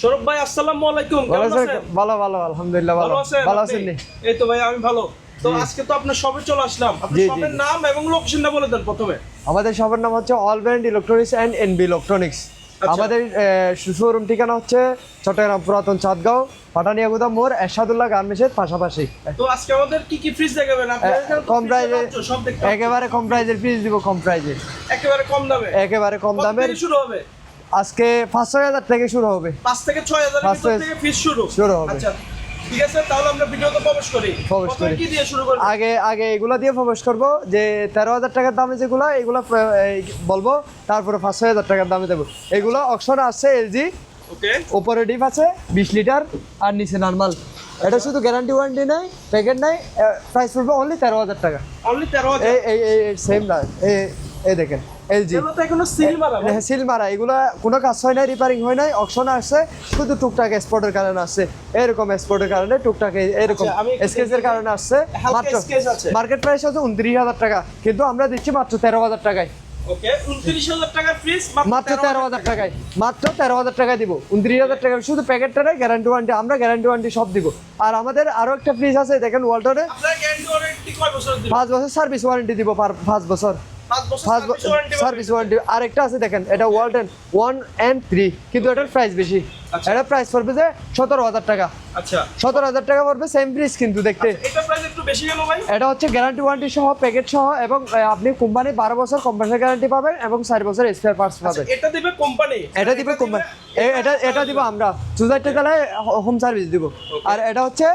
সৌরভ ভাই আসসালামু আলাইকুম কেমন আছেন? ভালো ভালো আলহামদুলিল্লাহ ভালো ভালো। আছেন? এই তো ভাই আমি ভালো। তো আজকে তো আপনার শপে চলে আসলাম। আপনার শপের নাম এবং লোকেশনটা বলে দেন প্রথমে। আমাদের শপের নাম হচ্ছে all brand electronics and NB electronics. আমাদের শোরুম ঠিকানা হচ্ছে চট্টগ্রাম পুরাতন চাঁদগাঁও পাটানিয়াগুদা মোড় এরশাদুল্লাহ গার্মেন্টসের পাশাপাশি। তো আজকে আমাদের কি কি ফ্রিজ দেখাবেন? কম প্রাইজে একেবারে কম প্রাইজের ফ্রিজ দিব কম প্রাইজে একেবারে কম দামে। একেবারে কম থেকে শুরু হবে? আজকে পাঁচশো হাজার থেকে শুরু হবে। পাঁচ থেকে ছয় হাজার পাঁচ থেকে ফিস শুরু। শুরু হবে। আচ্ছা ঠিক আছে তাহলে আমরা ভিডিওতে প্রবেশ করি। প্রবেশ করি। কি দিয়ে শুরু করব? আগে আগে এগুলা দিয়ে প্রবেশ করব যে তেরো হাজার টাকার দামে যেগুলো এগুলা বলব তারপরে পাঁচশো হাজার টাকার দামে দেবো। এগুলো অপশন আছে এলজি ওকে। উপরে ডিপ আছে বিশ লিটার আর নিচে নর্মাল এটা শুধু গ্যারান্টি ওয়ারেন্টি নাই প্যাকেট নাই প্রাইস পড়বে অনলি তেরো হাজার টাকা। অনলি তেরো হাজার। এই এই এই সেম না এই এই দেখেন। এলজি। এখনও সিল মারা হ্যাঁ সিল মারা। এগুলো কোনো কাজ হয় নাই রিপেয়ারিং হয় নাই অপশন আসছে শুধু টুকটাক এক্সপোর্টের কারণে আসছে। এরকম এক্সপোর্টের কারণে টুকটাক এরকম আচ্ছা, স্কেচের কারণে আসছে। মাত্র মার্কেট প্রাইস হচ্ছে উনত্রিশ হাজার টাকা কিন্তু আমরা দিচ্ছি মাত্র তেরো হাজার টাকায়। মাত্র তেরো হাজার টাকায়। মাত্র তেরো হাজার টাকায় দিব। উনত্রিশ হাজার টাকা শুধু প্যাকেটটা গ্যারান্টি ওয়ারেন্টি আমরা গ্যারান্টি ওয়ারেন্টি সব দিব। আর আমাদের আরও একটা ফ্রিজ আছে দেখেন দিবেন পাঁচ বছর সার্ভিস ওয়ারেন্টি দিব পাঁচ বছর। সার্ভিস ওয়ারেন্টি আরেকটা আছে দেখেন এটা ওয়ালটন ওয়ান অ্যান্ড থ্রি কিন্তু এটার প্রাইস বেশি। আচ্ছা। এটা প্রাইস পড়বে যে সতেরো হাজার টাকা। আচ্ছা। সতেরো হাজার টাকা পড়বে সেম প্রাইস কিন্তু দেখতে। এটা ভাই? এটা হচ্ছে গ্যারান্টি ওয়ারেন্টি সহ প্যাকেট সহ এবং আপনি কোম্পানি বারো বছর কোম্পানির গ্যারান্টি পাবেন এবং চার বছর স্পেয়ার পার্টস পাবেন। এটা দিবে কোম্পানি এটা দিবে কোম্পানি এটা এটা দিব আমরা। সুসাইটি তালায় হোম সার্ভিস দিব। আর এটা হচ্ছে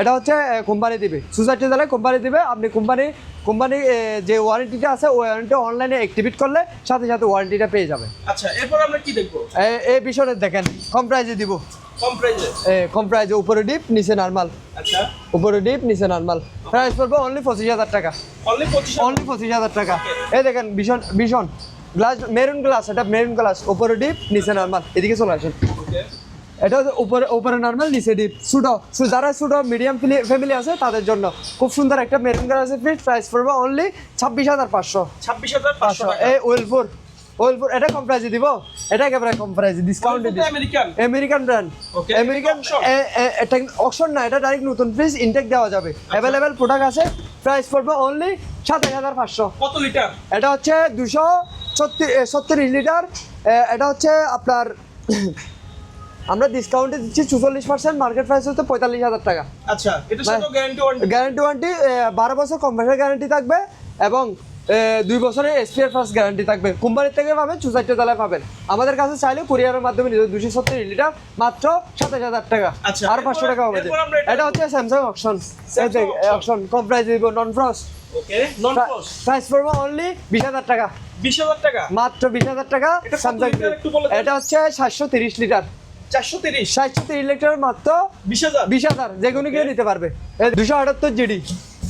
এটা হচ্ছে কোম্পানি দিবে। সুসাইটি তালায় কোম্পানি দিবে আপনি কোম্পানি কোম্পানি যে ওয়ারেন্টিটা আছে ওই ওয়ারেন্টি অনলাইনে অ্যাক্টিভেট করলে সাথে সাথে ওয়ারেন্টিটা পেয়ে যাবে। আচ্ছা এরপর আমরা কি দেখব? এই বিষয়ে দেখেন কম প্রাইজে দিব। কম প্রাইসে এ, কম প্রাইজে উপরে ডিপ নিচে নর্মাল আচ্ছা। উপরে ডিপ নিচে নর্মাল প্রাইস পড়বে অনলি পঁচিশ হাজার টাকা। অনলি পঁচিশ অনলি পঁচিশ হাজার টাকা। এই দেখেন ভীষণ ভীষণ। গ্লাস মেরুন গ্লাস এটা মেরুন গ্লাস উপরে ডিপ নিচে নর্মাল এদিকে চলে আসেন। ওকে এটা উপরে উপরে নর্মাল নিচে ডিপ সু যারা সুডো মিডিয়াম ফ্যামিলি আছে তাদের জন্য। খুব সুন্দর একটা মেরুন গ্লাসের ফিট প্রাইস পড়বে অনলি ছাব্বিশ হাজার পাঁচশো। ছাব্বিশ হাজার পাঁচশো এই ওয়েলপুর ওয়েলপুর এটা কম প্রাইজে দিব? এটা একেবারে কম প্রাইজে ডিসকাউন্টে দিব আমেরিকান আমেরিকান ব্র্যান্ড আমেরিকান এটা অপশন না এটা ডাইরেক্ট নতুন প্রাইস ইনটেক দেওয়া যাবে। অ্যাভেলেবেল প্রোডাক্ট আছে প্রাইস পড়বে অনলি সাতাশ হাজার পাঁচশো। কত লিটার এটা হচ্ছে দুশো ছত্রিশ লিটার। এটা হচ্ছে আপনার আমরা ডিসকাউন্টে দিচ্ছি চুচল্লিশ পার্সেন্ট মার্কেট প্রাইস হচ্ছে পঁয়তাল্লিশ হাজার টাকা। আচ্ছা। গ্যারান্টি ওয়ারেন্টি বারো বছর কম্পিউটার গ্যারান্টি থাকবে এবং দুই বছরের এসপিআর ফার্স্ট গ্যারান্টি থাকবে। কোম্পানির থেকে পাবেন চুচাইটে তলায় পাবেন। আমাদের কাছে চাইলে কুরিয়ারের মাধ্যমে নিতে দুশো সত্তর লিটার মাত্র সাতাশ হাজার টাকা। আচ্ছা, আর পাঁচশো টাকা হবে। এটা- হচ্ছে স্যামসাং অপশন অপশন কম প্রাইস দিব নন ফ্রস্ট প্রাইস পড়বে অনলি বিশ হাজার টাকা। বিশ হাজার টাকা? মাত্র বিশ হাজার টাকা স্যামসাং? এটা হচ্ছে সাতশো তিরিশ লিটার। চারশো তিরিশ। সাতশো তিরিশ লিটার মাত্র 20000 20000 যে কোনো কেউ নিতে পারবে। দুশো আটাত্তর জিডি।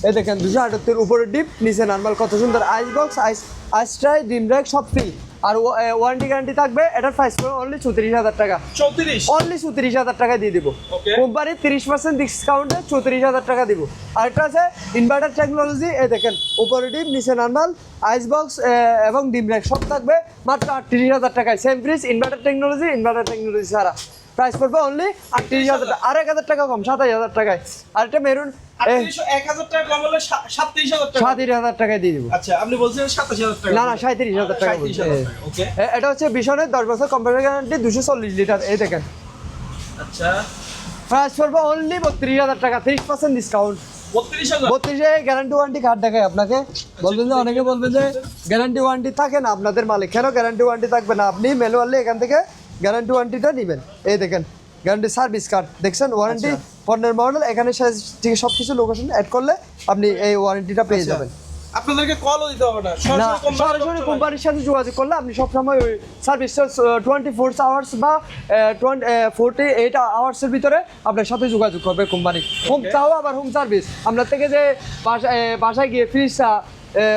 এই দেখেন দুশো আটাত্তর উপরে ডিপ নিচে নর্মাল কত সুন্দর ice box ice ice tray ডিম ব্রেক সব ফ্রি আর ওয়ারেন্টি গ্যারান্টি থাকবে এটার প্রাইস পড়বে অনলি চৌত্রিশ হাজার টাকা। চৌত্রিশ অনলি চৌত্রিশ হাজার টাকা দিয়ে দিব. কোম্পানির তিরিশ পার্সেন্ট ডিসকাউন্টে চৌত্রিশ হাজার টাকা দিব। আরেকটা আছে ইনভার্টার টেকনোলজি এ দেখেন উপরে ডিম নিচে নর্মাল আইস বক্স এবং ডিম ব্রেক সব থাকবে মাত্র আটত্রিশ হাজার টাকায়। Same fridge inverter technology inverter technology ছাড়া। প্রাইস পড়বে অনলি আটত্রিশ হাজার টাকা। আর এক হাজার টাকা কম সাতাশ হাজার টাকায়। আর একটা মেরুন হাজার টাকায় দিয়ে দিব। আচ্ছা আপনি বলছেন সাতাশ হাজার টাকা। না না সাঁত্রিশ হাজার টাকা এটা হচ্ছে ভীষণের দশ বছর কম্পিউটার গ্যারান্টি দুশো চল্লিশ লিটার এই দেখেন। আচ্ছা। প্রাইস পড়বে অনলি বত্রিশ হাজার টাকা তিরিশ পার্সেন্ট ডিসকাউন্ট বত্রিশে গ্যারান্টি ওয়ারেন্টি কার্ড দেখায় আপনাকে। বলবেন যে অনেকে বলবেন যে গ্যারান্টি ওয়ারেন্টি থাকে না আপনাদের মালিক। কেন গ্যারান্টি ওয়ারেন্টি থাকবে না? আপনি ম্যানুয়ালি এখান থেকে গ্যারান্টি ওয়ারেন্টিটা নেবেন। এই দেখেন গ্যারান্টি সার্ভিস কার্ড। দেখছেন? ওয়ারেন্টি পণ্যের মডেল এখানে ঠিক সব কিছু লোকেশন অ্যাড করলে আপনি এই ওয়ারেন্টিটা পেয়ে যাবেন। আপনাদেরকে কলও দিতে হবে না। না সরাসরি কোম্পানির সাথে যোগাযোগ করলে আপনি সবসময় ওই সার্ভিস টোয়েন্টি ফোর আওয়ার্স বা ফোরটি এইট আওয়ার্সের ভিতরে আপনার সাথে যোগাযোগ করবে কোম্পানি হোম তাও আবার হোম সার্ভিস থেকে যে বাসায় বাসায় গিয়ে ফ্রিজটা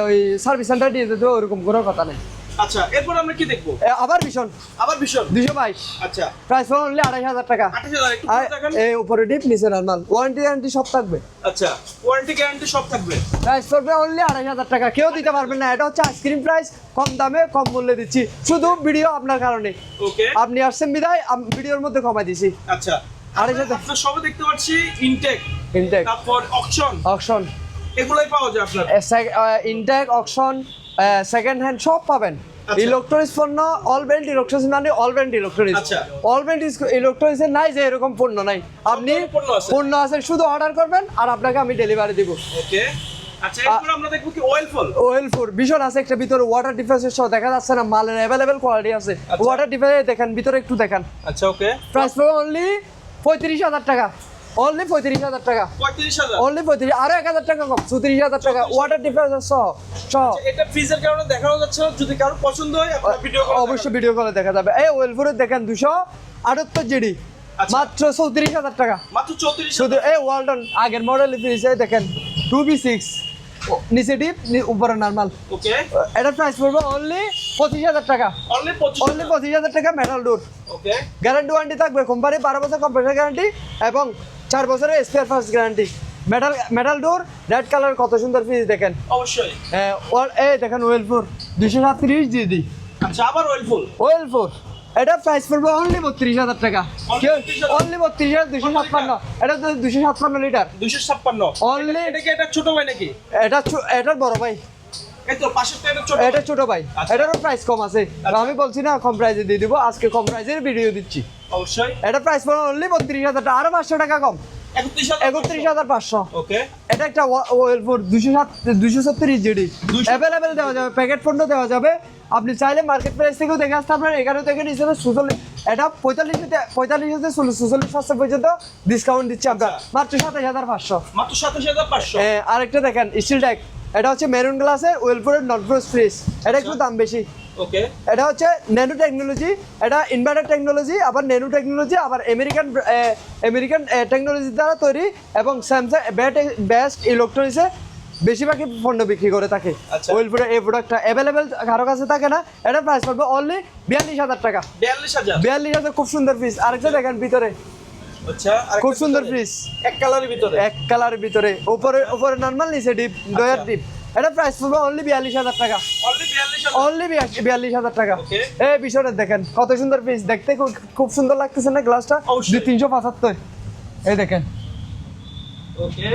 ওই সার্ভিস সেন্টার দিয়ে দিতে হবে, ওরকম কোনো কথা নেই। আচ্ছা এরপর আমরা কি দেখব? আবার ভীষণ। আবার ভীষণ? দুশো বাইশ। আচ্ছা। প্রাইস পড়বে অনলি আড়াই হাজার টাকা। আঠাশ হাজার একটু আর খুলে দেখান এই উপরে ডিপ নিচে নর্মাল ওয়ারেন্টি গ্যারান্টি সব থাকবে। আচ্ছা ওয়ারেন্টি গ্যারান্টি সব থাকবে। প্রাইস পড়বে অনলি আড়াই হাজার টাকা। কেউ দিতে পারবেন না। এটা হচ্ছে আইসক্রিম প্রাইস। কম দামে কম মূল্যে দিচ্ছি। শুধু ভিডিও আপনার কারণে। ওকে আপনি আসছেন বিদায় ভিডিওর মধ্যে কমাই দিছি। আচ্ছা। আড়াই হাজার আপনার সবে দেখতে পাচ্ছি ইনটেক ইনটেক তারপর অকশন অকশন এগুলাই পাওয়া যায় আপনার। ইনটেক অকশন সেকেন্ড হ্যান্ড সব পাবেন। আচ্ছা। ইলেকট্রনিক্স পণ্য অল ব্র্যান্ড ইলেকট্রনিক্স মানে অল ব্র্যান্ড ইলেকট্রনিক্স আচ্ছা। অল ব্র্যান্ড ইলেকট্রনিক্সের নাই যে এরকম পণ্য নাই। আপনি পণ্য আছে। শুধু অর্ডার করবেন আর আপনাকে আমি ডেলিভারি দিব। ওকে। আচ্ছা ফোর ভীষণ আছে একটা ভিতরে ওয়াটার ডিফেন্সের সহ দেখা যাচ্ছে না মালের অ্যাভেলেবেল কোয়ালিটি আছে। আচ্ছা। ওয়াটার ডিফেন্স দেখেন ভিতরে একটু দেখান। আচ্ছা ওকে। প্রাইস পড়বে অনলি পঁয়ত্রিশ হাজার টাকা। অনলি পঁয়ত্রিশ হাজার টাকা। পঁয়ত্রিশ হাজার? অনলি পঁয়ত্রিশ আরও এক হাজার টাকা কম চৌত্রিশ হাজার টাকা। ওয়াটার ডিফেন্স সহ সহ এটা ফ্রিজের কারণে দেখানো যাচ্ছে যদি কারও পছন্দ হয় ভিডিও অবশ্যই ভিডিও কলে দেখা যাবে। এই ওয়েলফোরে দেখেন দুশো আটাত্তর জিডি আচ্ছা। মাত্র চৌত্রিশ হাজার টাকা। মাত্র চৌত্রিশ শুধু এই ওয়ালটন আগের মডেল ফ্রিজে দেখেন টু বি সিক্স নিচে ডিপ উপরে নর্মাল ওকে এটার প্রাইস পড়বে অনলি পঁচিশ হাজার টাকা। অনলি পঁচিশ হাজার। টাকা metal door okay guarantee warranty থাকবে কোম্পানি বারো বছর কম্পিউটার গ্যারান্টি এবং চার বছরের spare parts guarantee metal metal door red colour কত সুন্দর ফ্রিজ দেখেন। অবশ্যই। এ, এই দেখেন ওয়েলফোর দুশো সাতত্রিশ জিডি আচ্ছা আবার অয়েল ফুল ওয়েল ফোর এটা প্রাইস পড়বে অনলি বত্রিশ হাজার টাকা। Only 32,000 অনলি বত্রিশ হাজার দুশো ছাপ্পান্ন। এটা দুশো ছাপ্পান্ন লিটার। দুশো ছাপ্পান্ন। Only- এটা কি এটা ছোট ভাই নাকি? এটা এটার বড় ভাই। এটা ছোট ভাই। আচ্ছা। এটারও প্রাইস কম আছে। আচ্ছা। আমি বলছি না কম প্রাইসে দিয়ে দিব। আজকে কম প্রাইসের ভিডিও দিচ্ছি। অবশ্যই। এটা প্রাইস পড়বে অনলি বত্রিশ হাজার টাকা। আরও পাঁচশো টাকা কম। একত্রিশ হাজার পাঁচশো। এটা একটা ওয়েলফোর দুশো সাত দুশো সত্তরিশ জিডি অ্যাভেলেবেল দেওয়া যাবে। প্যাকেট পণ্য দেওয়া যাবে। আপনি চাইলে মার্কেট প্রাইস থেকেও দেখে আসতে আপনার এগারো থেকে হিসেবে সুচল্লিশ এটা পঁয়তাল্লিশ হাজার পাঁচশো পর্যন্ত ডিসকাউন্ট দিচ্ছে আপনার। মাত্র সাতাশ হাজার পাঁচশো। মাত্র সাতাশ হাজার পাঁচশো। আরেকটা দেখেন স্টিল ট্যাগ এটা হচ্ছে মেরুন গ্লাসের ওয়েলফোরের নট ব্রোস ফ্রিজ এটা একটু দাম বেশি। ওকে এটা হচ্ছে ন্যানো টেকনোলজি এটা ইনভার্টার টেকনোলজি আবার ন্যানো টেকনোলজি আবার আমেরিকান আমেরিকান টেকনোলজি দ্বারা তৈরি এবং স্যামসাং বেস্ট ইলেকট্রনিক্সে বেশিরভাগই পণ্য বিক্রি করে থাকে। আচ্ছা। ওয়েলফোরের এই প্রোডাক্টটা অ্যাভেলেবেল কারও কাছে থাকে না। এটা প্রাইস পড়বে অনলি বিয়াল্লিশ হাজার টাকা। বিয়াল্লিশ হাজার? বিয়াল্লিশ হাজার খুব সুন্দর ফ্রিজ আরেকটা দেখেন ভিতরে। আচ্ছা খুব সুন্দর ফ্রিজ এক কালারের ভিতরে? এক কালারের ভিতরে। উপরে উপরে নর্মাল নিচে ডিপ ডয়ার ডিপ এটা প্রাইস পড়বে অনলি বিয়াল্লিশ হাজার টাকা। অনলি বিয়াল্লিশ হাজার টাকা. এই বিষয়টা দেখেন কত সুন্দর পিস দেখতে খুব- সুন্দর লাগতেছে না গ্লাসটা। দুই তিনশো পঁচাত্তর। এই দেখেন। ওকে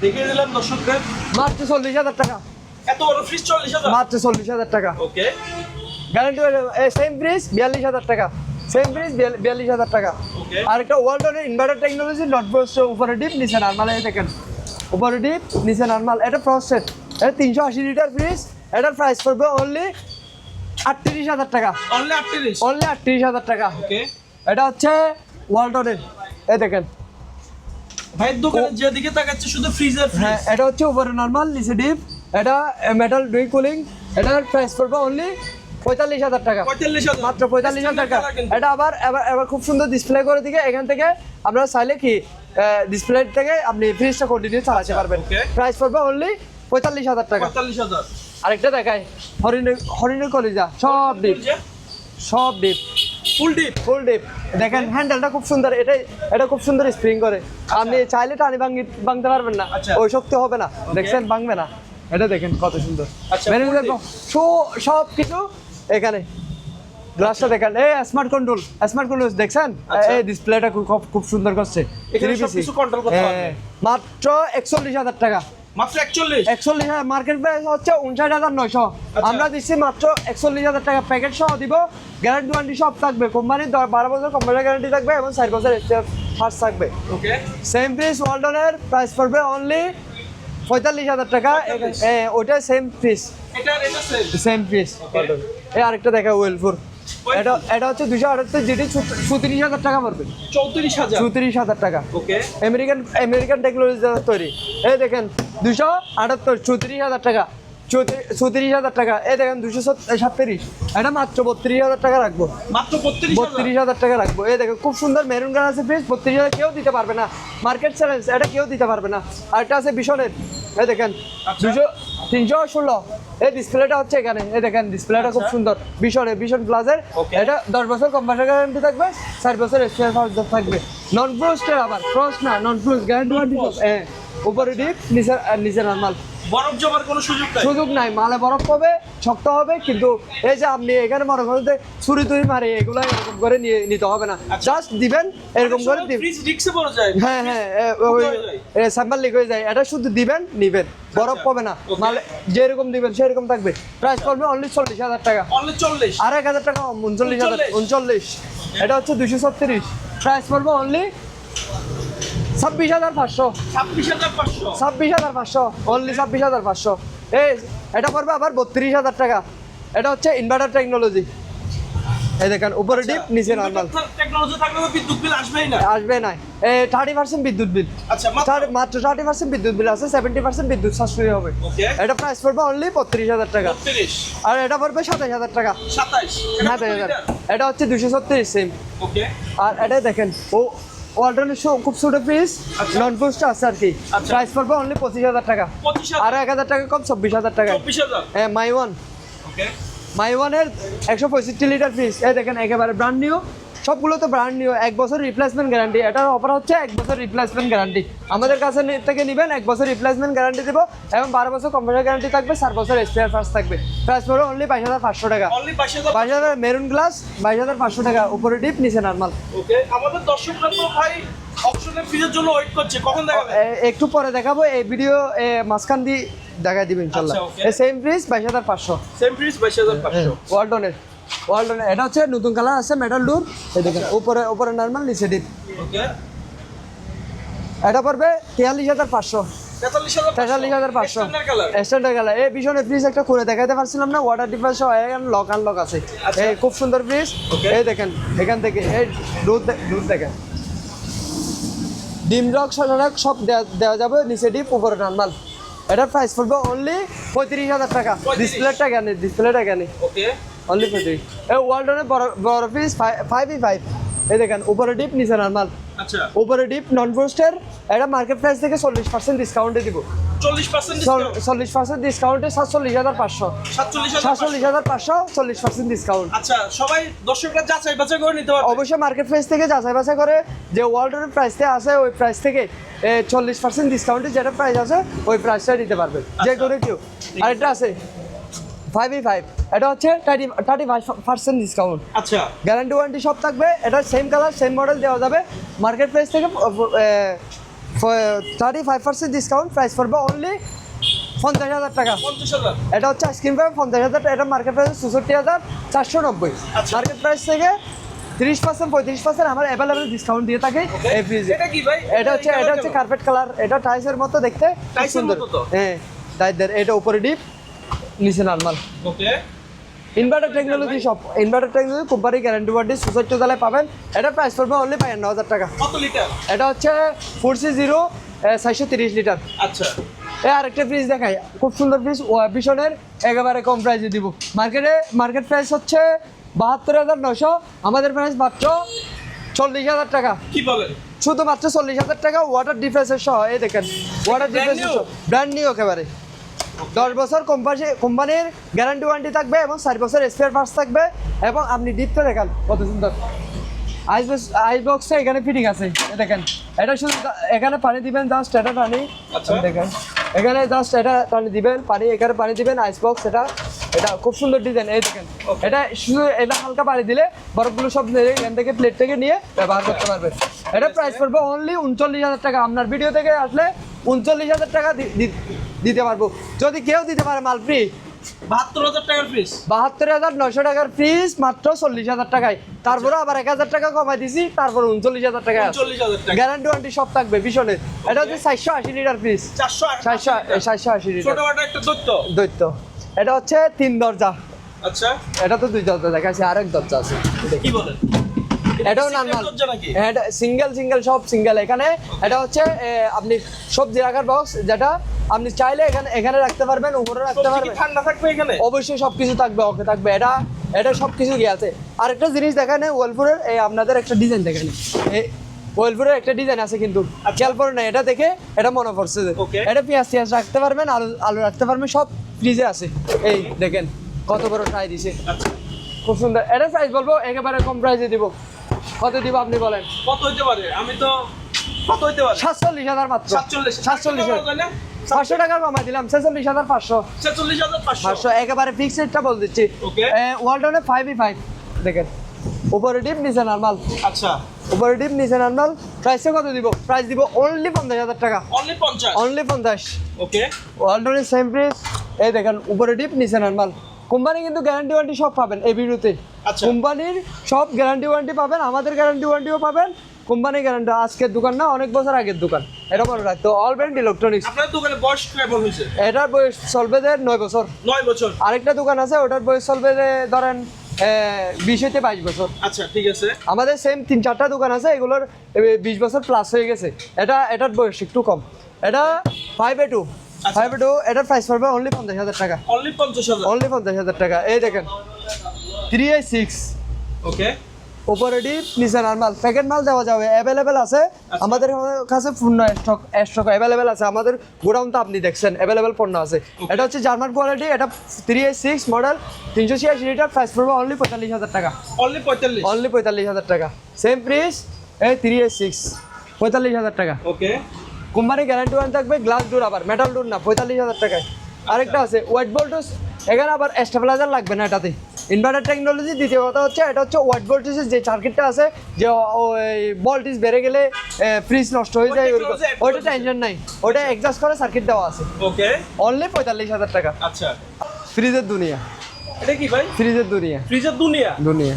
দেখিয়ে দিলাম দর্শকদের। মাত্র চল্লিশ হাজার টাকা। এত বড় ফ্রিজ চল্লিশ হাজার? মাত্র চল্লিশ হাজার টাকা। ওকে গ্যারান্টি সেম প্রাইস বিয়াল্লিশ হাজার টাকা। সেম প্রাইস বিয়াল্লিশ হাজার টাকা। আর একটা ওয়ার্ল্ডের ইনভার্টার টেকনোলজি নট ব্রোস উপরে ডিপ নিচে নর্মাল এই দেখেন। উপরে ডিপ নিচে নর্মাল এটা প্রসেট এটা তিনশো আশি লিটার ফ্রিজ এটার প্রাইস পড়বে অনলি আটত্রিশ হাজার টাকা। অনলি আটত্রিশ? অনলি আটত্রিশ হাজার টাকা। ওকে এটা হচ্ছে ওয়ালটনের এই দেখেন। ভাইয়ের দোকানে যেদিকে তাকাচ্ছে শুধু ফ্রিজের হ্যাঁ এটা হচ্ছে উপরে নর্মাল নিচে ডিপ এটা মেটাল ডুই কুলিং এটার প্রাইস পড়বে অনলি পঁয়তাল্লিশ হাজার টাকা। মাত্র পঁয়তাল্লিশ হাজার টাকা। এটা আবার এবার খুব সুন্দর ডিসপ্লে করে দিকে। এখান থেকে আপনারা চাইলে কি ডিসপ্লে থেকে আপনি ফ্রিজটা কন্টিনিউ চালাতে পারবেন। প্রাইস পড়বে অনলি পঁয়তাল্লিশ হাজার টাকা। পঁয়তাল্লিশ হাজার। আরেকটা দেখায় হরিণের হরিণের কলিজা। সব ডিপ সব deep full deep full deep দেখেন হ্যান্ডেলটা খুব সুন্দর। এটা এটা খুব সুন্দর স্প্রিং করে। আপনি চাইলে টানি ভাঙি ভাঙতে পারবেন না। আচ্ছা। ওই শক্তি হবে না। দেখছেন? ভাঙবে না। এটা দেখেন কত সুন্দর। আচ্ছা, সব কিছু এখানে। গ্লাসটা দেখেন। এই স্মার্ট কন্ট্রোল স্মার্ট কন্ট্রোল দেখছেন? আচ্ছা। এই ডিসপ্লেটা খুব খুব সুন্দর করছে। এখানে 3PC সবকিছু control করতে হ্যাঁ। মাত্র একচল্লিশ হাজার টাকা। মাত্র একচল্লিশ? একচল্লিশ হাজার। মার্কেট প্রাইস হচ্ছে উনষাট হাজার নয়শো। আচ্ছা। আমরা দিচ্ছি মাত্র একচল্লিশ হাজার টাকা প্যাকেট সহ দিব। গ্যারান্টি ওয়ারেন্টি সব থাকবে। কোম্পানির বারো বছর কোম্পানির গ্যারান্টি থাকবে এবং চার বছর ফার্স্ট থাকবে। ওকে সেম প্রিস ওয়ালটনের প্রাইস পড়বে অনলি পঁয়তাল্লিশ হাজার টাকা। 45 ওইটা সেম এটা সেম পিস এই আরেকটা দেখা ওয়েলফোর এটা এটা হচ্ছে দুশো আটাত্তর জিডি চৌত্রিশ হাজার টাকা পড়বে চৌত্রিশ হাজার। চৌত্রিশ হাজার টাকা। ওকে আমেরিকান আমেরিকান টেকনোলজি দ্বারা তৈরি। এই দেখেন দুশো আটাত্তর চৌত্রিশ হাজার টাকা। চৌত্রিশ হাজার টাকা। এই দেখেন দুশো সাতত্রিশ। এটা মাত্র বত্রিশ হাজার টাকা রাখব। মাত্র বত্রিশ বত্রিশ হাজার টাকা রাখব। এই দেখেন খুব সুন্দর মেরুন কালার আছে ফ্রিজ বত্রিশ হাজার কেউ দিতে পারবে না। মার্কেট চ্যালেঞ্জ এটা কেউ দিতে পারবে না। আর এটা আছে ভীষণের এই দেখেন আচ্ছা। দুশো তিনশো ষোলো। এই ডিসপ্লেটা হচ্ছে এখানে। এই দেখেন ডিসপ্লেটা খুব আচ্ছা। সুন্দর। ভীষণে ভীষণ প্লাসের এটা দশ বছর কম্পিউটার গ্যারান্টি থাকবে চার বছর স্পেয়ার পার্টস থাকবে। নন ফ্রোস্টের আবার ফ্রস্ট না নন ফ্রোস্ট গ্যারান্টি হ্যাঁ উপরে ডিপ নিচে নিচে নর্মাল বরফ জমার কোনো সুযোগ নাই? সুযোগ নাই মালে বরফ পাবে শক্ত হবে কিন্তু এই যে আপনি এখানে মনে করেন যে ছুরি তুরি মারে এগুলো এরকম করে নিয়ে নিতে হবে না। আচ্ছা। জাস্ট দিবেন এরকম করে দিবেন। ফ্রিজ রিক্সে পড়ে যায়। হ্যাঁ হ্যাঁ স্যাম্পল লিক হয়ে যায়। এটা শুধু দিবেন নিবেন। বরফ আচ্ছা, পাবে না. মালে যেরকম দিবেন সেরকম থাকবে। প্রাইস পড়বে অনলি চল্লিশ হাজার টাকা। অনলি চল্লিশ। আর এক হাজার টাকা উনচল্লিশ হাজার? উনচল্লিশ। এটা হচ্ছে দুশো ছত্রিশ। প্রাইস পড়বে অনলি ছাব্বিশ হাজার পাঁচশো। ছাব্বিশ হাজার পাঁচশো? ছাব্বিশ হাজার পাঁচশো। অনলি ছাব্বিশ হাজার পাঁচশো। এই এটা পড়বে আবার বত্রিশ হাজার টাকা। এটা হচ্ছে ইনভার্টার টেকনোলজি এই দেখেন উপরে ডিপ নিচে নর্মাল টেকনোলজি থাকলে তো বিদ্যুৎ বিল আসবেই না? আসবে না। থার্টি পার্সেন্ট বিদ্যুৎ বিল। আচ্ছা মাত্র তার মাত্র থার্টি পার্সেন্ট বিদ্যুৎ বিল আছে সেভেন্টি পার্সেন্ট বিদ্যুৎ সাশ্রয়ী হবে। এটা প্রাইস পড়বে অনলি বত্রিশ হাজার টাকা। তিরিশ আর এটা পড়বে সাতাশ হাজার টাকা। সাতাইশ। সাতাশ হাজার। এটা হচ্ছে দুশো ছত্রিশ সেম। ওকে আর এটা দেখেন ও শো খুব ছোট পিস নন পোস্ট আছে আর কি। আচ্ছা। প্রাইস পড়বে অনলি পঁচিশ হাজার টাকা। আর এক হাজার টাকা কম চব্বিশ হাজার টাকা। হ্যাঁ মাই ওয়ান মাই ওয়ানের একশো পঁয়ষট্টি লিটার ফ্রিজ এই দেখেন একেবারে ব্র্যান্ড নিউ সবগুলো তো ব্র্যান্ড নিউ এক বছর রিপ্লেসমেন্ট গ্যারান্টি এটার অফার হচ্ছে এক বছর রিপ্লেসমেন্ট গ্যারান্টি আমাদের কাছে থেকে নেবেন এক বছর রিপ্লেসমেন্ট গ্যারান্টি দেবো এবং বারো বছর কম্পিউটার গ্যারান্টি থাকবে চার বছর স্পেয়ার ফার্স্ট থাকবে। প্রাইস পড়বে অনলি বাইশ হাজার পাঁচশো টাকা। বাইশ হাজার মেরুন গ্লাস বাইশ হাজার পাঁচশো টাকা। উপরে ডিপ নিচে নর্মাল ওকে আমাদের দর্শকরা তো ভাই অপশনের ফ্রিজের জন্য ওয়েট করছে কখন দেখাবে? একটু পরে দেখাবো এই ভিডিও মাঝখান দিয়ে দেখাই দিবেন ইনশাল্লাহ। আচ্ছা, সেম ফ্রিজ বাইশ হাজার পাঁচশো। সেম ফ্রিজ বাইশ হাজার পাঁচশো। ওয়ালটনের ওয়ালটনের এটা হচ্ছে নতুন কালার আছে মেটাল ডোর দেখেন উপরে উপরে নর্মাল নিচে ডিপ এটা পড়বে তিয়াল্লিশ হাজার পাঁচশো। তেতাল্লিশ হাজার পাঁচশো। স্ট্যান্ডার্ড কালার এই ভীষণের ফ্রিজ একটা করে দেখাতে পারছিলাম না ওয়াটার ডিফারেন্স এখানে লক আনলক আছে। আচ্ছা। এই খুব সুন্দর ফ্রিজ এই দেখেন এখান থেকে এই দুধ দুধ দেখেন। ডিম রক সজাক সব দেওয়া যাবে নিচে ডিপ উপরে নর্মাল এটার প্রাইস পড়বে অনলি পঁয়ত্রিশ হাজার টাকা। ডিসপ্লেটা কেন ডিসপ্লেটা কেন? ওকে অনলি পঁয়ত্রিশ এই ওয়ালটনের বড় বড় ফ্রিজ ফাইভ এই দেখেন উপরে ডিপ নিচে নর্মাল আচ্ছা। উপরে ডিপ নন ফ্রোস্টের এটা মার্কেট প্রাইস থেকে চল্লিশ পার্সেন্ট ডিসকাউন্টে দিব। চল্লিশ পার্সেন্ট ডিসকাউন্টে সাতচল্লিশ হাজার পাঁচশো। সাতচল্লিশ হাজার পাঁচশো। চল্লিশ পার্সেন্ট ডিসকাউন্ট আচ্ছা সবাই দর্শকরা যাচাই বাছাই করে নিতে পারবে। অবশ্যই মার্কেট প্রাইস থেকে যাচাই বাছাই করে যে ওয়ার্ল্ডের প্রাইসতে আছে ওই প্রাইস থেকে চল্লিশ পার্সেন্ট ডিসকাউন্টে যেটা প্রাইস আছে ওই প্রাইসটা দিতে পারবে। যে করে কেউ। আরেকটা আছে ফাইভ ফাইভ এটা হচ্ছে thirty thirty five percent discount আচ্ছা। গ্যারান্টি ওয়ারেন্টি সব থাকবে। এটা সেম কালার সেম মডেল দেওয়া যাবে। মার্কেট প্রাইস থেকে thirty five percent discount price পড়বে অনলি পঞ্চাশ হাজার টাকা। এটা হচ্ছে আইসক্রিম পাবে পঞ্চাশ হাজার এটা মার্কেট প্রাইস চৌষট্টি হাজার চারশো নব্বই। আচ্ছা। মার্কেট প্রাইস থেকে তিরিশ পার্সেন্ট পঁয়ত্রিশ পার্সেন্ট আমার অ্যাভেলেবেল ডিসকাউন্ট দিয়ে থাকে এই ফ্রিজে এটা হচ্ছে এটা হচ্ছে কার্পেট কালার এটা টাইসের মতো দেখতে। খুব সুন্দর? হ্যাঁ। টাইসদের এটা উপরে ডিপ নিচে নর্মাল ওকে ইনভার্টার টেকনোলজি সব inverter technology company guarantee warranty suicide তাহলে পাবেন। এটা প্রাইস পড়বে অনলি বায়ান্ন হাজার টাকা। কত লিটার এটা হচ্ছে ফোর সি জিরো চারশো তিরিশ লিটার আচ্ছা। এই আরেকটা ফ্রিজ দেখাই। খুব সুন্দর ফ্রিজ ভীষণের একেবারে কম প্রাইসে দিব। মার্কেটে মার্কেট প্রাইস হচ্ছে বাহাত্তর হাজার নশো আমাদের প্রাইস মাত্র চল্লিশ হাজার টাকা। কি বলেন? শুধুমাত্র চল্লিশ হাজার টাকা ওয়াটার ডিফারেন্সের সহ এই দেখেন। ওয়াটার? সহ। ব্র্যান্ড নিউ একেবারে। দশ বছর কোম্পানি কোম্পানির গ্যারান্টি ওয়ারেন্টি থাকবে এবং চার বছর স্পেয়ার পার্টস থাকবে এবং আপনি ডিপটা দেখান। কত সুন্দর। আইস বক্স আইস বক্সটা এখানে ফিটিং আছে দেখেন। এটা শুধু এখানে পানি দিবেন জাস্ট এটা টানি। আচ্ছা। দেখেন। এখানে জাস্ট এটা টানি দিবেন পানি এখানে পানি দিবেন আইস বক্স এটা এটা খুব সুন্দর ডিজাইন এই দেখেন। এটা শুধু এটা হালকা পানি দিলে বরফগুলো সব নেড়ে এখান থেকে প্লেট থেকে নিয়ে ব্যবহার করতে পারবেন। এটা প্রাইস পড়বে অনলি উনচল্লিশ হাজার টাকা। আপনার ভিডিও থেকে আসলে উনচল্লিশ হাজার টাকা দিতে পারব। যদি কেউ দিতে পারে মাল ফ্রি বাহাত্তর হাজার টাকার ফ্রিজ বাহাত্তর হাজার নয়শো টাকার ফ্রিজ মাত্র চল্লিশ হাজার টাকায়। তারপরে আবার এক হাজার টাকা কমাই দিছি তারপরে উনচল্লিশ হাজার টাকা। গ্যারান্টি ওয়ারেন্টি সব থাকবে ভীষণের এটা হচ্ছে চারশো আশি লিটার ফ্রিজ চারশো চারশো আশি লিটার। দৈত্য। দৈত্য। এটা হচ্ছে তিন দরজা। আচ্ছা। এটা তো দুই দরজা দেখাচ্ছি আরেক দরজা আছে। কি বলেন? এটাও নর্মাল এটা সিঙ্গেল সিঙ্গেল সব সিঙ্গেল এখানে এটা হচ্ছে আপনি সবজি রাখার বক্স যেটা আপনি চাইলে এখানে এখানে রাখতে পারবেন উপরে রাখতে পারবেন। ঠান্ডা থাকবে এখানে? অবশ্যই থাকবে ওকে থাকবে। এটা এটা গিয়ে আছে। আরেকটা জিনিস দেখানে ওয়ালপুরের এই আপনাদের একটা ডিজাইন দেখানে ওয়েলপুরের একটা ডিজাইন আছে কিন্তু খেয়াল করে না এটা দেখে এটা মনে পড়ছে এটা পেঁয়াজ টিয়াজ রাখতে পারবেন আলু আলু রাখতে পারবেন সব ফ্রিজে আছে। এই দেখেন কত বড় ট্রাই দিছে। আচ্ছা। খুব সুন্দর। এটা প্রাইস বলব একেবারে কম প্রাইসে দিব। কত দিব আপনি বলেন? কত হইতে পারে? আমি তো কত হইতে পারে? সাতচল্লিশ হাজার মাত্র। সাতচল্লিশ সাতচল্লিশ? পাঁচশো টাকা কমাই দিলাম ছেচল্লিশ হাজার পাঁচশো। ছেচল্লিশ হাজার পাঁচশো। একেবারে ফিক্স রেটটা বল দিচ্ছি. ওয়ালটনে ফাইভ ই ফাইভ দেখেন উপরে ডিপ নিচে নর্মাল আচ্ছা। উপরে ডিপ নিচে নর্মাল প্রাইসে কত দিব? প্রাইস দিব অনলি পঞ্চাশ হাজার টাকা। অনলি পঞ্চাশ। অনলি পঞ্চাশ। ওকে ওয়ালটনের সেম প্রাইস এই দেখেন উপরে ডিপ নিচে নর্মাল কোম্পানি কিন্তু গ্যারান্টি ওয়ারেন্টি সব পাবেন এই ভিডিওতে। আচ্ছা। কোম্পানির সব গ্যারান্টি ওয়ারেন্টি পাবেন আমাদের গ্যারান্টি ওয়ারেন্টিও পাবেন কোম্পানি গ্যারান্টি আজকের দোকান না অনেক বছর আগের দোকান। এটা মনে রাখতো অল ব্র্যান্ড ইলেকট্রনিক্স আপনার দোকানে বয়স কেমন হয়েছে? এটার বয়স চলবে যে নয় বছর। নয় বছর। আরেকটা দোকান আছে ওটার বয়স চলবে যে ধরেন বিশ হইতে বাইশ বছর। আচ্ছা ঠিক আছে। আমাদের সেম তিন চারটা দোকান আছে এগুলোর বিশ বছর প্লাস হয়ে গেছে। এটা এটার বয়স একটু কম। এটা ফাইভ এ টু এটার প্রাইস পড়বে অনলি পঞ্চাশ হাজার টাকা। অনলি পঞ্চাশ হাজার। অনলি পঞ্চাশ হাজার টাকা। এই দেখেন থ্রি সিক্স ওকে উপরে ডিপ নিচে নর্মাল প্যাকেট মাল দেওয়া যাবে অ্যাভেলেবেল আছে। আমাদের কাছে পূর্ণ স্টক স্টক অ্যাভেলেবেল আছে। আমাদের গোডাউন তো আপনি দেখছেন অ্যাভেলেবেল পণ্য আছে। এটা হচ্ছে জার্মান কোয়ালিটি এটা থ্রি এ সিক্স মডেল তিনশো ছিয়াশি লিটার প্রাইস পড়বে অনলি পঁয়তাল্লিশ হাজার টাকা। অনলি পঁয়তাল্লিশ। অনলি পঁয়তাল্লিশ হাজার টাকা। সেম প্রাইস এই থ্রি এ সিক্স পঁয়তাল্লিশ হাজার টাকা। ওকে কোম্পানি গ্যারান্টি ওয়ান থাকবে গ্লাস ডোর আবার মেটাল ডোর না পঁয়তাল্লিশ হাজার টাকায়। আরেকটা আছে হোয়াইট ভোল্টেজ এখানে আবার স্টেবিলাইজার লাগবে না এটাতে। ইনভার্টার টেকনোলজি দ্বিতীয় কথা হচ্ছে এটা হচ্ছে হোয়াইট ভোল্টেজের যে সার্কিটটা আছে যে ওই ভোল্টেজ বেড়ে গেলে ফ্রিজ নষ্ট হয়ে যায় ওইটা টেনশন নাই। ওটা অ্যাডজাস্ট করে সার্কিট দেওয়া আছে। ওকে অনলি পঁয়তাল্লিশ হাজার টাকা। আচ্ছা। ফ্রিজের দুনিয়া। এটা কি ভাই? ফ্রিজের দুনিয়া। ফ্রিজের দুনিয়া? দুনিয়া।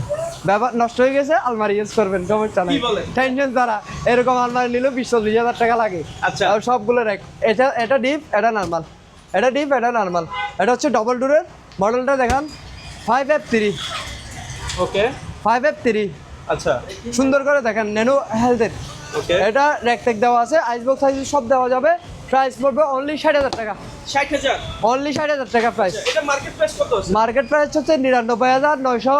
ব্যাপার নষ্ট হয়ে গেছে আলমারি ইউজ করবেন সমস্যা নাই? টেনশন ছাড়া এরকম আলমারি নিলেও বিশ চল্লিশ হাজার টাকা লাগে। আচ্ছা। আর সবগুলো এক এটা এটা ডিপ এটা নর্মাল এটা ডিপ এটা নর্মাল এটা হচ্ছে ডবল ডোরের মডেলটা দেখান। Five F three okay five F three আচ্ছা। সুন্দর করে দেখেন নেনো হেলথের এটা এটা র্যাকটেক দেওয়া আছে আইস বক্স সাইজ সব দেওয়া যাবে। প্রাইস পড়বে অনলি ষাট হাজার টাকা। ষাট হাজার? অনলি ষাট হাজার টাকা প্রাইস মার্কেট প্রাইস কত মার্কেট প্রাইস হচ্ছে নিরানব্বই হাজার নয়শো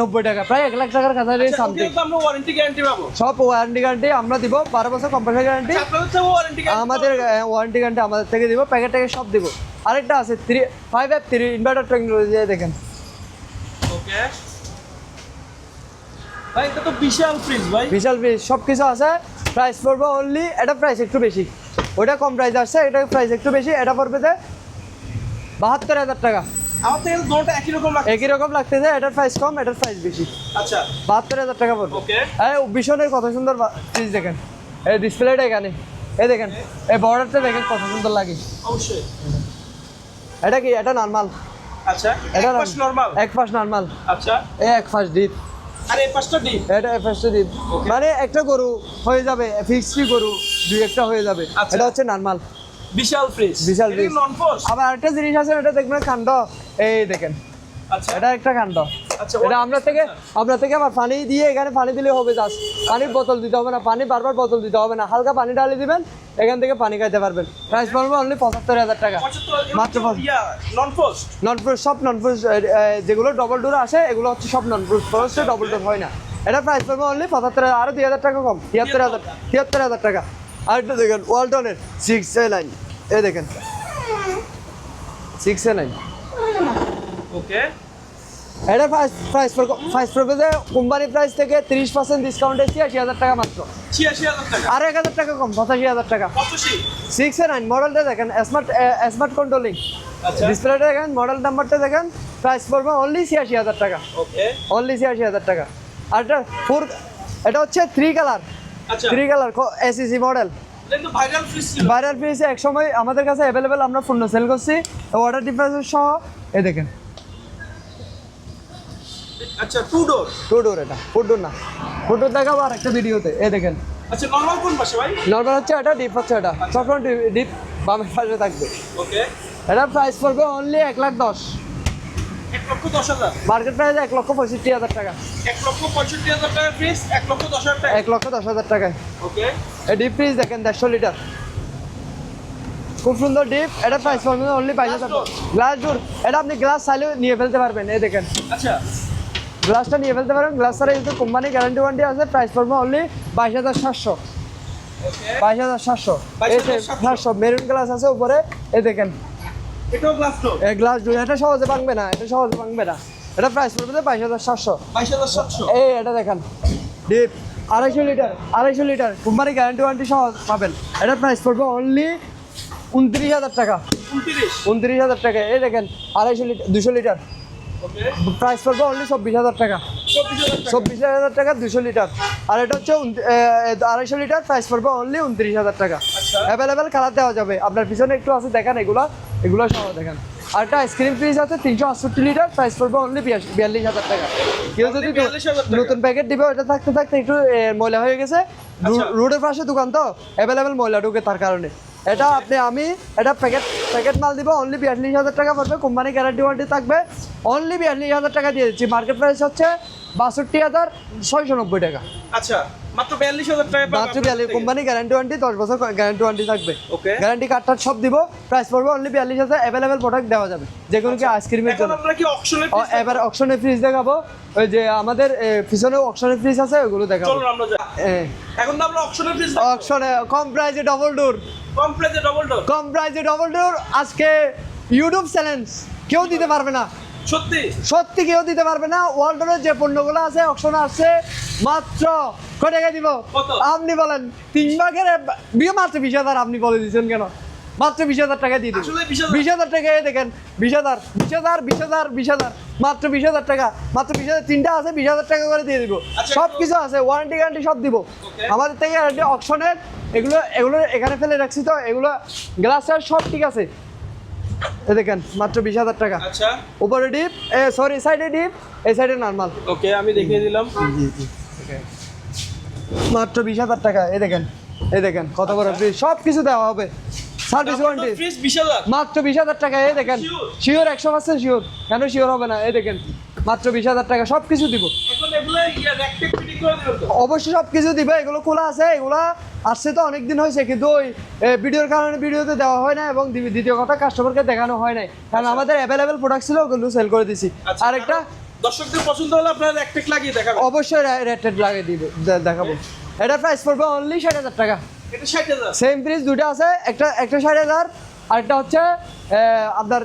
নব্বই টাকা। প্রায় এক লাখ টাকার কাছাকাছি আচ্ছা, সামথিং ওয়ারেন্টি গ্যারান্টি পাবো। সব ওয়ারেন্টি গ্যারান্টি আমরা দিব বারো বছর কম্পালসারি গ্যারান্টি আচ্ছা, ওয়ারেন্টি আমাদের ওয়ারেন্টি গ্যারান্টি আমাদের থেকে দিব প্যাকেট ট্যাকেট সব দিব। আরেকটা আছে three five F three inverter technology দেখেন। ওকে ভাই এটা তো বিশাল ফ্রিজ ভাই। বিশাল পিস সব কিছু আছে। প্রাইস পড়বে অনলি এটা প্রাইস একটু বেশি। ওটা কম প্রাইস আসছে এটা প্রাইস একটু বেশি এটা পড়বে যে বাহাত্তর হাজার টাকা। দুটো একই রকম লাগে একই রকম লাগতেছে এটার প্রাইস কম এটার প্রাইস বেশি। আচ্ছা। বাহাত্তর হাজার টাকা পড়বে। ওকে এই ভীষণের কত সুন্দর ফ্রিজ দেখেন। এই ডিসপ্লেটা এখানে। এই দেখেন এই বর্ডারটা দেখেন কত সুন্দর লাগে। অবশ্যই। এটা কি? এটা নর্মাল আচ্ছা এটা এটা নরমাল এক পাশ নর্মাল আচ্ছা। এই এক পাশ ডিপ আর এই পাঁচটা ডিম এটা ফার্স্টে ডিপ মানে একটা গরু হয়ে যাবে ফিক্সড গরু দুই একটা হয়ে যাবে। আচ্ছা। এটা হচ্ছে নর্মাল বিশাল ফ্রিজ বিশাল ফোর্স আবার আরেকটা জিনিস আছে এটা দেখবেন কাণ্ড এই দেখেন। আচ্ছা। এটা একটা কাণ্ড আচ্ছা এটা আমরা থেকে আমরা থেকে আমার পানি দিয়ে এখানে পানি দিলে হবে জাস্ট পানির বোতল দিতে হবে না পানি বারবার বোতল দিতে হবে না। হালকা পানি ঢালি দিবেন এখান থেকে পানি খাইতে পারবেন। প্রাইস পড়বে অনলি পঁচাত্তর হাজার টাকা। মাত্র নন ফোর্স নন ফ্রুজ সব নন ফ্রুজ যেগুলো ডবল ডোর আসে এগুলো হচ্ছে সব নন ফ্রুজ ফ্রুজে ডবল ডোর হয় না। এটা প্রাইস পড়বে অনলি পঁচাত্তর হাজার আরও দুই হাজার টাকা কম। তিয়াত্তর হাজার তিয়াত্তর হাজার টাকা। আরেকটা দেখেন ওয়ালটনের সিক্স এ নাইন এ দেখেন। সিক্স এ নাইন ওকে এটা প্রাইস প্রাইস প্রাইস যে কোম্পানি প্রাইস থেকে তিরিশ পার্সেন্ট ডিসকাউন্টে ছিয়াশি হাজার টাকা মাত্র। ছিয়াশি হাজার টাকা। আর এক হাজার টাকা কম পঁচাশি হাজার টাকা। সিক্স এ নাইন মডেলটা দেখেন স্মার্ট স্মার্ট কন্ট্রোলিং ডিসপ্লেটা দেখেন মডেল নাম্বারটা দেখেন প্রাইস পড়বে অনলি ছিয়াশি হাজার টাকা। অনলি ছিয়াশি হাজার টাকা। আর এটা ফোর এটা হচ্ছে three colour three colour ACC model viral fridge এক সময় আমাদের কাছে অ্যাভেলেবেল আমরা পণ্য সেল করছি। ওয়াটার ডিফারেন্স সহ এই দেখেন। আচ্ছা টু ডোর টু ডোর এটা ফুড ডোর না। ফুড ডোর দেখাবো আর একটা ভিডিওতে এই দেখেন। আচ্ছা নরমাল কোন পাশে ভাই? নর্মাল হচ্ছে এটা ডিপ হচ্ছে এটা। সবসময় ডিপ বামের পাশে থাকবে। ওকে এটা প্রাইস পড়বে অনলি এক লাখ দশ। মার্কেট প্রাইস এক লক্ষ পঁয়ষট্টি হাজার টাকা। এক লক্ষ পঁয়ষট্টি হাজার টাকা ফ্রিজ এক লক্ষ দশ হাজার টাকা। এক লক্ষ দশ হাজার টাকায়। ওকে ডিপ ফ্রিজ দেখেন দেড়শো লিটার খুব সুন্দর ডিপ এটা প্রাইস পড়বে অনলি বাইশ হাজার গ্লাস ডোর এটা আপনি গ্লাস চাইলেও নিয়ে ফেলতে পারবেন এই দেখেন। আচ্ছা। গ্লাসটা নিয়ে ফেলতে পারেন গ্লাস ছাড়া কিন্তু কোম্পানি গ্যারান্টি ওয়ারেন্টি আছে প্রাইস পড়বে অনলি বাইশ হাজার সাতশো। বাইশ হাজার সাতশো। সাতশো। মেরুন গ্লাস আছে উপরে এই দেখেন। গ্লাস এই এটা সহজে ভাঙবে না এটা সহজে ভাঙবে না। এটা প্রাইস পড়বে বাইশ হাজার সাতশো। এই এটা দেখেন। ডিপ আড়াইশো লিটার আড়াইশো লিটার। কোম্পানি গ্যারান্টি ওয়ারেন্টি সহ পাবেন। এটা প্রাইস পড়বে অনলি উনত্রিশ হাজার টাকা। উনত্রিশ? হাজার টাকা। এই দেখেন আড়াইশো লিটার দুশো লিটার। প্রাইস পড়বে অনলি চব্বিশ হাজার টাকা। চব্বিশ হাজার টাকা। দুশো লিটার। আর এটা হচ্ছে আড়াইশো লিটার প্রাইস পড়বে অনলি উনত্রিশ হাজার টাকা। আচ্ছা। অ্যাভেলেবেল কালার দেওয়া যাবে। আপনার পিছনে একটু আছে দেখেন এগুলো। এগুলো সহ দেখেন। আর একটা আইসক্রিম ফ্রিজ আছে তিনশো আটষট্টি লিটার প্রাইস পড়বে অনলি বিয়াল্লিশ হাজার টাকা। কেউ যদি Only 42,000 টাকা। নতুন প্যাকেট দিবে ওটা থাকতে থাকতে একটু ময়লা হয়ে গেছে। আচ্ছা। রোডের পাশে দোকান তো? অ্যাভেলেবেল ময়লা ঢুকে তার কারণে। এটা আপনি আমি এটা প্যাকেট প্যাকেট মাল দিব অনলি বিয়াল্লিশ হাজার টাকা পড়বে কোম্পানি গ্যারান্টি ওয়ারেন্টি থাকবে অনলি বিয়াল্লিশ হাজার টাকা দিয়ে দিচ্ছি। মার্কেট প্রাইস হচ্ছে বাষট্টি হাজার ছয়শো নব্বই টাকা। আচ্ছা মাত্র বিয়াল্লিশ হাজার টাকা মাত্র বিয়াল্লিশ কোম্পানি গ্যারান্টি ওয়ারেন্টি দশ বছর গ্যারান্টি ওয়ারেন্টি থাকবে. গ্যারান্টি সব দিব প্রাইস পড়বে অনলি বিয়াল্লিশ হাজার অ্যাভেলেবেল প্রোডাক্ট দেওয়া যাবে যে কোনো কি আইসক্রিমের আচ্ছা, জন্য এবার ফ্রিজ দেখাবো ওই যে আমাদের ফ্রিজ আছে ওগুলো দেখাবো। এখন তো আমরা অকশনের ফ্রিজ অকশনে কম প্রাইসে ডবল ডোর কম প্রাইসে ডবল ডোর কম প্রাইসে ডবল ডোর আজকে ইউটিউব চ্যালেঞ্জ কেউ দিতে পারবে না। সত্যি? সত্যি কেউ দিতে পারবে না ওয়ার্ল্ডের যে পণ্যগুলো আছে অকশনে আছে মাত্র কয় টাকা দিব? আপনি বলেন তিন ভাগের মাত্র বিশ হাজার আপনি বলে দিচ্ছেন কেন? মাত্র বিশ হাজার টাকা দিয়ে দিন বিশ হাজার টাকা এই দেখেন বিশ হাজার বিশ হাজার বিশ হাজার বিশ হাজার মাত্র বিশ হাজার টাকা মাত্র বিশ হাজার তিনটা আছে বিশ হাজার টাকা করে দিয়ে দিব। আচ্ছা, সব কিছু আছে ওয়ারেন্টি গ্যারান্টি সব দিব. আমাদের থেকে গ্যারান্টি অপশনের এগুলো এগুলো এখানে ফেলে রাখছি তো এগুলো গ্লাসের সব ঠিক আছে। এ দেখেন মাত্র বিশ হাজার টাকা। আচ্ছা। উপরে ডিপ এ সরি সাইডে ডিপ এই সাইডে নর্মাল ওকে আমি দেখিয়ে দিলাম। মাত্র বিশ হাজার টাকা এই দেখেন এই দেখেন কত বড় সব কিছু দেওয়া হবে। সার্ভিস ওয়ারেন্টি মাত্র বিশ হাজার টাকা এই দেখেন। শিওর একশো পার্সেন্ট শিওর কেন শিওর হবে না? এই দেখেন মাত্র বিশ হাজার টাকা সব কিছু দিব অবশ্যই সব কিছু দিবে এগুলো খোলা আছে এগুলো আসছে তো অনেক দিন হয়েছে কিন্তু ওই ভিডিওর কারণে ভিডিওতে দেওয়া হয় না এবং দ্বিতীয় কথা কাস্টমারকে দেখানো হয় নাই। কারণ আমাদের অ্যাভেলেবেল প্রোডাক্ট ছিল ওগুলো সেল করে দিছি। আচ্ছা, আরেকটা দর্শকদের পছন্দ হলে আপনারা র্যাকটেক লাগিয়ে দেখাবেন। অবশ্যই রেটেড লাগিয়ে দিবে দেখাবো। এটা প্রাইস পড়বে অনলি ষাট হাজার টাকা। সেম প্রাইস দুটো আছে একটা একটা ষাট হাজার আরেকটা হচ্ছে আপনার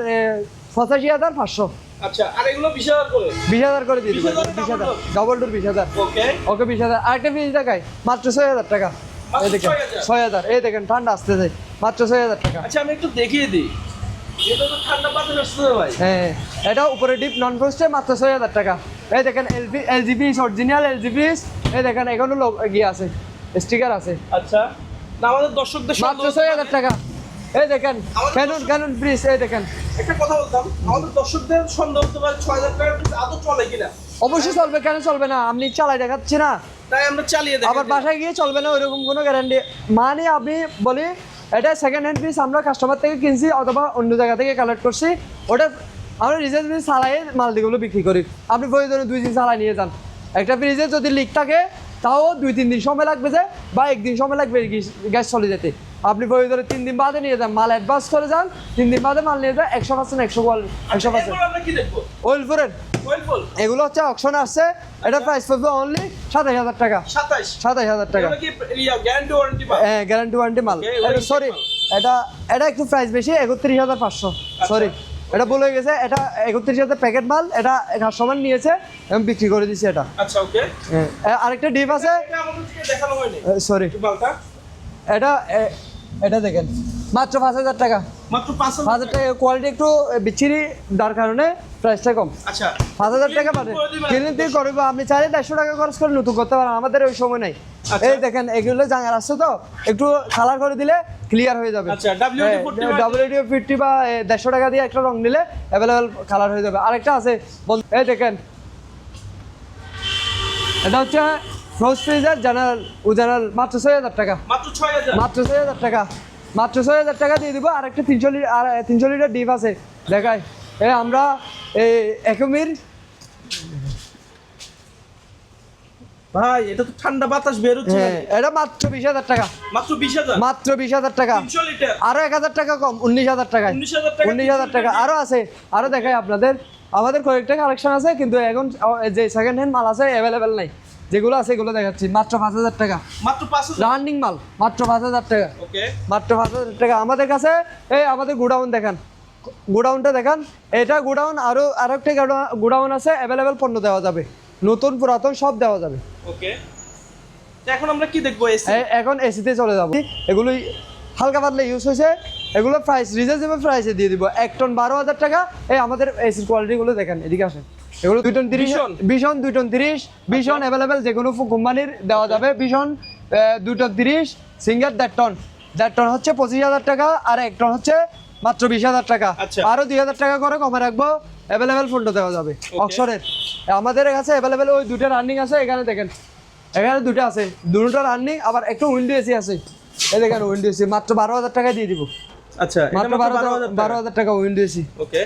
পঁচাশি হাজার পাঁচশো। আচ্ছা আর এগুলো বিশ হাজার করে। বিশ হাজার করে দিয়ে দিবে 20,000 বিশ হাজার। ডবল টুর বিশ হাজার। ওকে ওকে বিশ হাজার। আরেকটা ফ্রিজ দেখায় মাত্র ছয় হাজার টাকা। এই দেখেন 6,000 ছয় হাজার। এই দেখেন ঠান্ডা আসতেছে মাত্র ছয় হাজার টাকা। আচ্ছা আমি একটু দেখিয়ে দিই। এটা হ্যাঁ উপরে ডিপ নন ফ্রস্টে মাত্র ছয় হাজার টাকা। এই দেখেন অরিজিনাল এই দেখেন এখনও গিয়ে আছে স্টিকার আছে। আচ্ছা। না আমাদের দর্শকদের মাত্র ছয় হাজার টাকা। এই দেখেন ক্যানুন ক্যানুন ফ্রিজ এই দেখেন। একটা কথা বলতাম আমাদের দর্শকদের সন্দেহ হতে পারে ছয় হাজার টাকার ফ্রিজ আদৌ চলে কিনা। অবশ্যই চলবে কেন চলবে না? আপনি চালাই দেখাচ্ছি না। তাই আমরা চালিয়ে দেখি আবার বাসায় গিয়ে চলবে না ওইরকম কোনো গ্যারান্টি মানে আপনি বলি এটা সেকেন্ড হ্যান্ড পিস আমরা কাস্টমার থেকে কিনছি অথবা অন্য জায়গা থেকে কালেক্ট করছি। ওটা আমরা পিস চালাই মালদিগুলো বিক্রি করি। আপনি প্রয়োজনে দুই দিন চালাই নিয়ে যান। একটা ফ্রিজে যদি লিক থাকে তাও দুই তিন দিন সময় লাগবে যে বা একদিন সময় লাগবে গ্যাস চলে যেতে। আপনি প্রয়োজনে তিন দিন বাদে নিয়ে যান মাল অ্যাডভান্স করে যান তিন দিন বাদে মাল নিয়ে যান একশো পার্সেন্ট একশো একশো পার্সেন্ট ওয়েল এগুলো হচ্ছে অপশন আসছে এটা প্রাইস পড়বে অনলি সাতাশ হাজার টাকা। সাতাশ? হাজার টাকা। হ্যাঁ গ্যারান্টি ওয়ারেন্টি মাল। সরি এটা এটা একটু প্রাইস বেশি একত্রিশ হাজার পাঁচশো। আচ্ছা। সরি এটা বলে গেছে এটা একত্রিশ হাজার প্যাকেট মাল এটা কাস্টমার নিয়েছে আমি বিক্রি করে দিছি এটা। আচ্ছা ওকে। হ্যাঁ, আরেকটা ডিপ আছে। থেকে সরি মালটা এটা এটা দেখেন মাত্র পাঁচ হাজার টাকা। মাত্র পাঁচ হাজার টাকা কোয়ালিটি একটু বিচ্ছিরি যার কারণে প্রাইসটা কম। আচ্ছা। পাঁচ হাজার টাকা পাবে। কিনে দিয়ে করব আপনি চাইলে দেড়শো টাকা খরচ করে নতুন করতে পারেন আমাদের ওই সময় নাই। আচ্ছা। এই দেখেন এগুলো জাঙ্গার আসছে তো একটু কালার করে দিলে ক্লিয়ার হয়ে যাবে। আচ্ছা, 40 বা- ফিফটি বা দেড়শো টাকা দিয়ে একটা রং নিলে অ্যাভেলেবেল কালার হয়ে যাবে। আরেকটা আছে এই দেখেন। এটা হচ্ছে ফ্রোজ ফ্রিজার জেনারেল ও মাত্র ছয় হাজার টাকা। মাত্র ছয় হাজার। টাকা। মাত্র ছয় হাজার টাকা দিয়ে দিব আর একটা তিনশো লিটার তিনশো লিটার ডিপ আছে। দেখায় এ আমরা এই একমির ভাই এটা তো ঠান্ডা বাতাস বের হচ্ছে হ্যাঁ এটা মাত্র বিশ হাজার টাকা। মাত্র বিশ হাজার? মাত্র বিশ হাজার টাকা। তিনশো লিটার। আরও এক হাজার টাকা কম উনিশ হাজার 19,000 টাকা, উনিশ হাজার টাকা। আরও আছে আরও দেখাই আপনাদের। আমাদের কয়েকটা কালেকশন আছে কিন্তু এখন যে সেকেন্ড হ্যান্ড মাল আছে অ্যাভেলেবেল নাই। যেগুলো আছে এগুলো দেখাচ্ছি। মাত্র পাঁচ হাজার টাকা। মাত্র পাঁচ রানিং মাল মাত্র পাঁচ হাজার টাকা। মাত্র পাঁচ হাজার টাকা। আমাদের কাছে এই আমাদের গোডাউন দেখান। গোডাউনটা দেখান। এটা গোডাউন আরও একটা গোডাউন আছে অ্যাভেলেবেল পণ্য দেওয়া যাবে। নতুন পুরাতন সব দেওয়া যাবে। ওকে। এখন আমরা কি দেখব এখন এসিতে চলে যাব। এগুলোই হালকা পাতলা ইউজ হয়েছে। এগুলো প্রাইস রিজনেবল প্রাইসে দিয়ে দিব। এক টন বারো হাজার টাকা। এই আমাদের এসির কোয়ালিটিগুলো দেখেন এদিকে আসেন। এগুলো দুই টন তিরিশ ভীষণ? দুই টন তিরিশ ভীষণ অ্যাভেলেবেল যে কোনো কোম্পানির দেওয়া যাবে। ভীষণ দুই টন তিরিশ সিঙ্গার দেড় টন দেড় টন হচ্ছে পঁচিশ হাজার টাকা আর এক টন হচ্ছে মাত্র বিশ হাজার টাকা। আচ্ছা। আরও দুই হাজার টাকা করে কমে রাখব। অ্যাভেলেবেল ফোনটা দেওয়া যাবে। অক্সরের আমাদের কাছে অ্যাভেলেবেল ওই দুটো রানিং আছে এখানে দেখেন। এখানে দুটো আছে। দুটো রানিং আবার একটু উইন্ডো এসি আছে। এই দেখেন উইন্ডো এসি মাত্র বারো হাজার টাকা দিয়ে দিব। আচ্ছা মাত্র বারো হাজার টাকা। Window AC okay